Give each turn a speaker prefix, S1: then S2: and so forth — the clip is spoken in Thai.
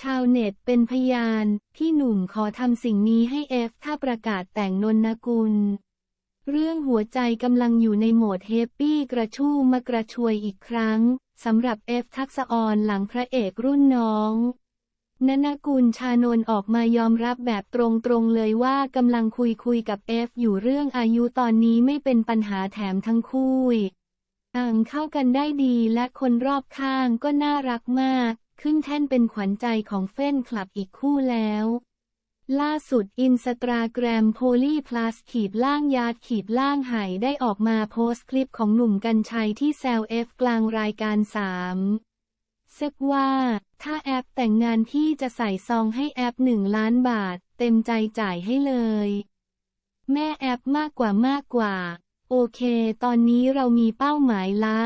S1: ชาวเน็ตเป็นพยาน พี่หนุ่มขอทำสิ่งนี้ให้เอฟถ้าประกาศแต่งนนกุล เรื่องหัวใจกำลังอยู่ในโหมดเฮปปี้กระชู่มากระชวยอีกครั้งสำหรับเอฟทักษออนหลังพระเอกรุ่นน้องนนกุลชานนออกมายอมรับแบบตรงๆเลยว่ากำลังคุยคุยกับเอฟอยู่เรื่องอายุตอนนี้ไม่เป็นปัญหาแถมทั้งคู่ต่างเข้ากันได้ดีและคนรอบข้างก็น่ารักมาก ขึ้นแท่นเป็นขวัญใจของเฟ้นคลับอีกคู่แล้ว ล่าสุดอินสตาแกรมโพลีพลัสขีดล่างยาดขีดล่างไหได้ออกมาโพสต์คลิปของหนุ่มกัญชัยที่แซวเอฟกลางรายการสามเซกว่า ถ้าแอปแต่งงานที่จะใส่ซองให้แอปหนึ่งล้านบาท เต็มใจจ่ายให้เลย แม่แอปมากกว่ามากกว่า โอเค ตอนนี้เรามีเป้าหมายละ